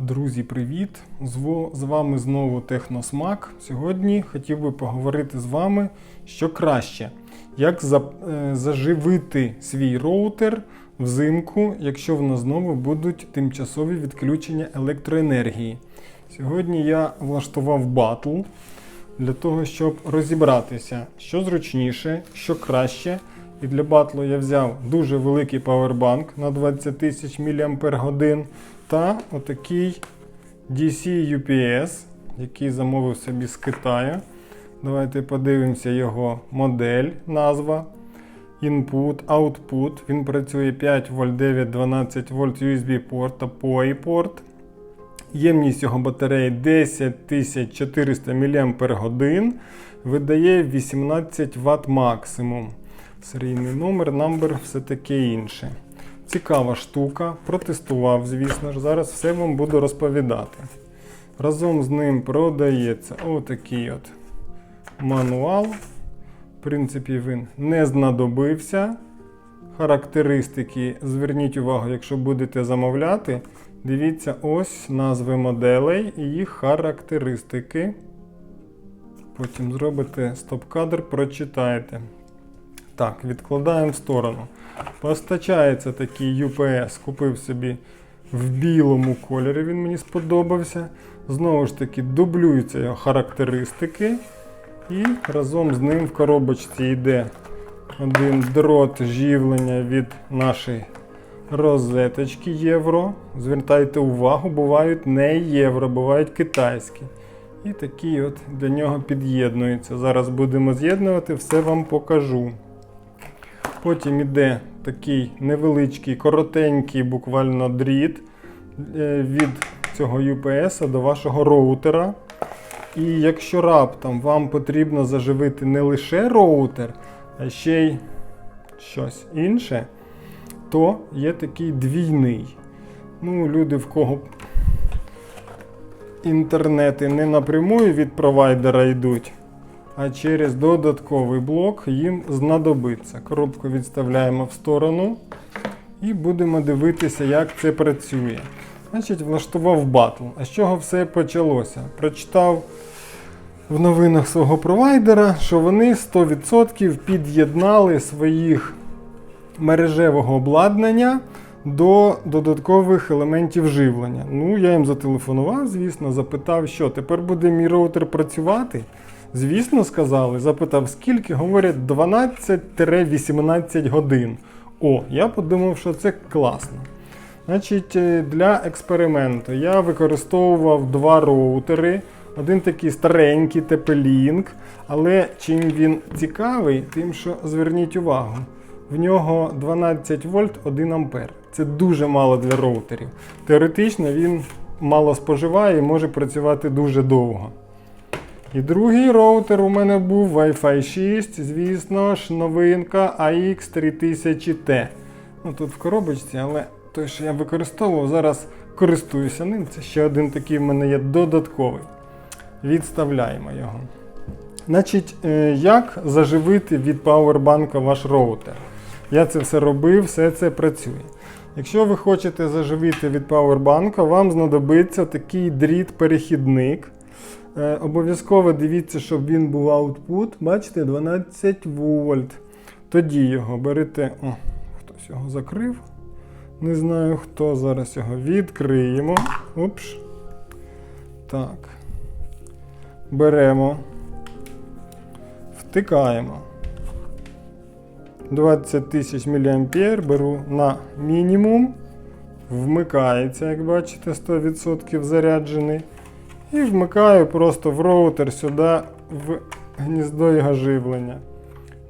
Друзі, привіт! Зво- З вами знову Техносмак. Сьогодні хотів би поговорити з вами, що краще, як е, заживити свій роутер взимку, якщо в нас знову будуть тимчасові відключення електроенергії. Сьогодні я влаштував батл для того, щоб розібратися, що зручніше, що краще. І для батлу я взяв дуже великий павербанк на 20 тисяч мАч та отакий DC UPS, який замовив собі з Китаю. Давайте подивимося його модель, назва. Input, Output. Він працює 5 вольт 9, 12 вольт USB порт та POE порт. Ємність його батареї 10400 мАч, видає 18 Вт максимум. Серійний номер, намбер, все таке інше. Цікава штука, протестував, звісно ж. Зараз все вам буду розповідати. Разом з ним продається отакий от мануал. В принципі, він не знадобився. Характеристики, зверніть увагу, якщо будете замовляти, дивіться ось назви моделей і їх характеристики. Потім зробите стоп-кадр, прочитаєте. Так, відкладаємо в сторону. Постачається такий UPS, купив собі в білому кольорі, він мені сподобався. Знову ж таки, дублюються його характеристики. І разом з ним в коробочці йде один дрот живлення від нашої розеточки євро. Звертайте увагу, бувають не євро, бувають китайські. І такі от до нього під'єднуються. Зараз будемо з'єднувати, все вам покажу. Потім іде такий невеличкий, коротенький буквально дріт е, від цього UPS до вашого роутера. І якщо раптом вам потрібно заживити не лише роутер, а ще й щось інше, то є такий двійний. Ну, люди, в кого інтернети не напрямую від провайдера йдуть, а через додатковий блок їм знадобиться. Коробку відставляємо в сторону і будемо дивитися, як це працює. Значить, влаштував батл. А з чого все почалося? Прочитав в новинах свого провайдера, що вони 100% під'єднали своїх мережевого обладнання до додаткових елементів живлення. Ну, я їм зателефонував, звісно, запитав, що тепер буде мій роутер працювати. Звісно, сказали, запитав, скільки, говорять, 12-18 годин. О, я подумав, що це класно. Значить, е, для експерименту я використовував два роутери. Один такий старенький TP-Link, але чим він цікавий, тим, що зверніть увагу, в нього 12 вольт 1 ампер. Це дуже мало для роутерів. Теоретично він мало споживає і може працювати дуже довго. І другий роутер у мене був Wi-Fi 6, звісно ж, новинка AX3000T. Ну тут в коробочці, але той, що я використовував, зараз користуюся ним. Це ще один такий в мене є додатковий. Відставляємо його. Значить, е, як заживити від пауербанка ваш роутер? Я це все робив, все це працює. Якщо ви хочете заживити від пауербанка, вам знадобиться такий дріт-перехідник. Е, Обов'язково дивіться, щоб він був output. Бачите, 12 вольт. Тоді його берете. О, хтось його закрив. Не знаю хто. Зараз його відкриємо. Упш. Так. Беремо. Втикаємо. 20 тисяч мА беру на мінімум. Вмикається, як бачите, 100% заряджений. І вмикаю просто в роутер сюди в гніздо його живлення.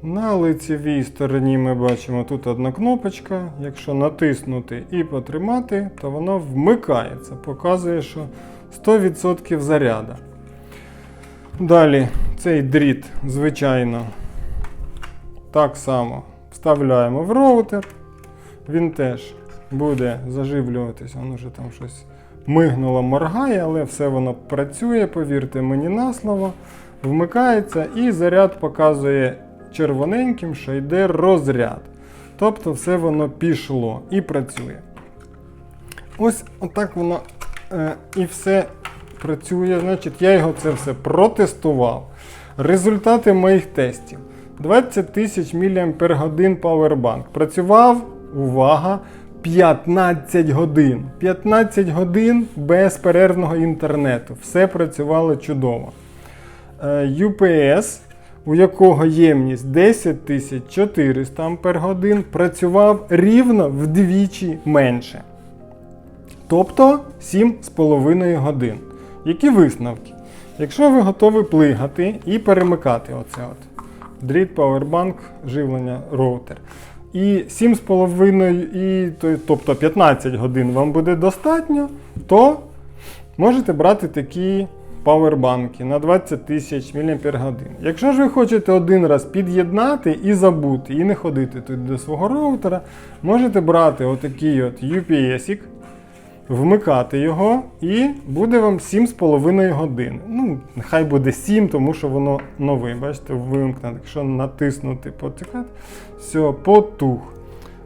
На лицевій стороні ми бачимо тут одна кнопочка. Якщо натиснути і потримати, то воно вмикається. Показує, що 100% заряда. Далі цей дріт, звичайно, так само вставляємо в роутер. Він теж буде заживлюватися. Воно вже там щось мигнуло, моргає, але все воно працює, повірте мені на слово. Вмикається і заряд показує червоненьким, що йде розряд. Тобто все воно пішло і працює. Ось отак воно е, і все працює. Значить, я його це все протестував. Результати моїх тестів. 20 тисяч мАч Powerbank. Працював, увага, 15 годин. 15 годин без перервного інтернету. Все працювало чудово. Е, UPS, у якого ємність 10 400 Ах, працював рівно вдвічі менше. Тобто 7,5 годин. Які висновки? Якщо ви готові плигати і перемикати оце от дріт, павербанк, живлення, роутер. І 7,5, і, тобто 15 годин вам буде достатньо, то можете брати такі павербанки на 20 тисяч мАч. Якщо ж ви хочете один раз під'єднати і забути, і не ходити тут до свого роутера, можете брати отакий от UPS, вмикати його, і буде вам 7,5 годин. Ну, нехай буде 7, тому що воно нове. Бачите, вимкнено. Якщо натиснути потикати, все, потух.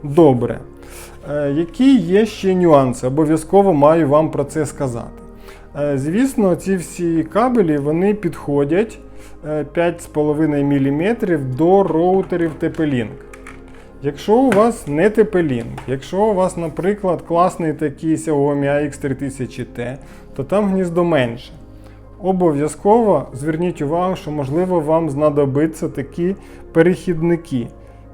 Добре. Е, які є ще нюанси? Обов'язково маю вам про це сказати. Е, звісно, ці всі кабелі вони підходять е, 5,5 мм до роутерів TP-Link. Якщо у вас не TP-Link, якщо у вас, наприклад, класний такий Xiaomi AX3000T, то там гніздо менше. Обов'язково зверніть увагу, що можливо вам знадобиться такі перехідники.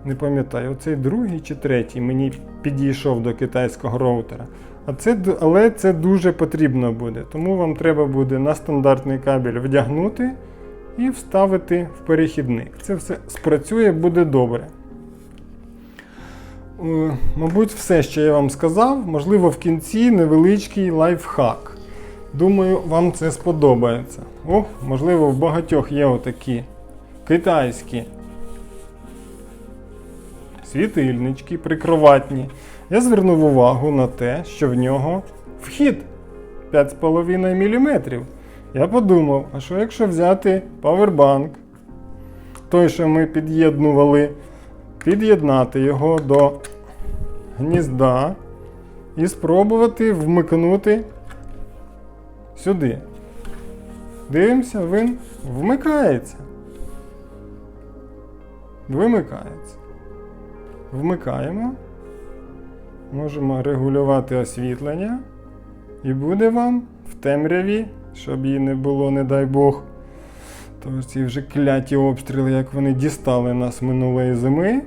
Не пам'ятаю, оцей другий чи третій мені підійшов до китайського роутера. А це, але це дуже потрібно буде, тому вам треба буде на стандартний кабель вдягнути і вставити в перехідник. Це все спрацює, буде добре. Е, Мабуть, все, що я вам сказав, можливо, в кінці невеличкий лайфхак. Думаю, вам це сподобається. О, можливо, в багатьох є отакі китайські світильнички прикроватні. Я звернув увагу на те, що в нього вхід 5,5 мм. Я подумав, а що якщо взяти павербанк, той, що ми під'єднували, під'єднати його до гнізда і спробувати вмикнути сюди. Дивимося, він вмикається. Вимикається. Вмикаємо. Можемо регулювати освітлення. І буде вам в темряві, щоб її не було, не дай Бог. Тож ці вже кляті обстріли, як вони дістали нас минулої зими.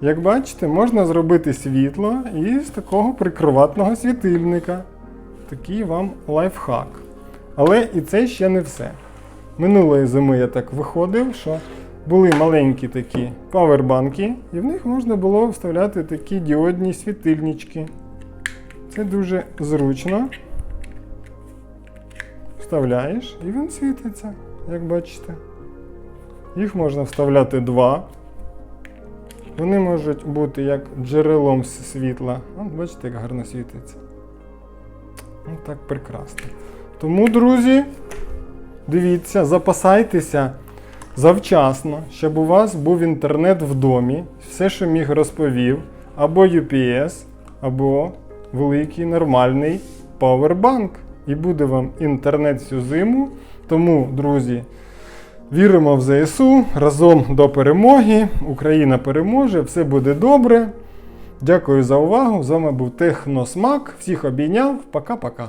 Як бачите, можна зробити світло із такого прикроватного світильника. Такий вам лайфхак. Але і це ще не все. Минулої зими я так виходив, що були маленькі такі павербанки, і в них можна було вставляти такі діодні світильнички. Це дуже зручно. Вставляєш і він світиться, як бачите. Їх можна вставляти два. Вони можуть бути як джерелом світла. От бачите, як гарно світиться. Ну так прекрасно. Тому, друзі, дивіться, запасайтеся завчасно, щоб у вас був інтернет в домі, все, що міг розповів, або UPS, або великий нормальний павербанк. І буде вам інтернет всю зиму. Тому, друзі, віримо в ЗСУ, разом до перемоги. Україна переможе, все буде добре. Дякую за увагу. З вами був Техносмак. Всіх обійняв. Пока-пока.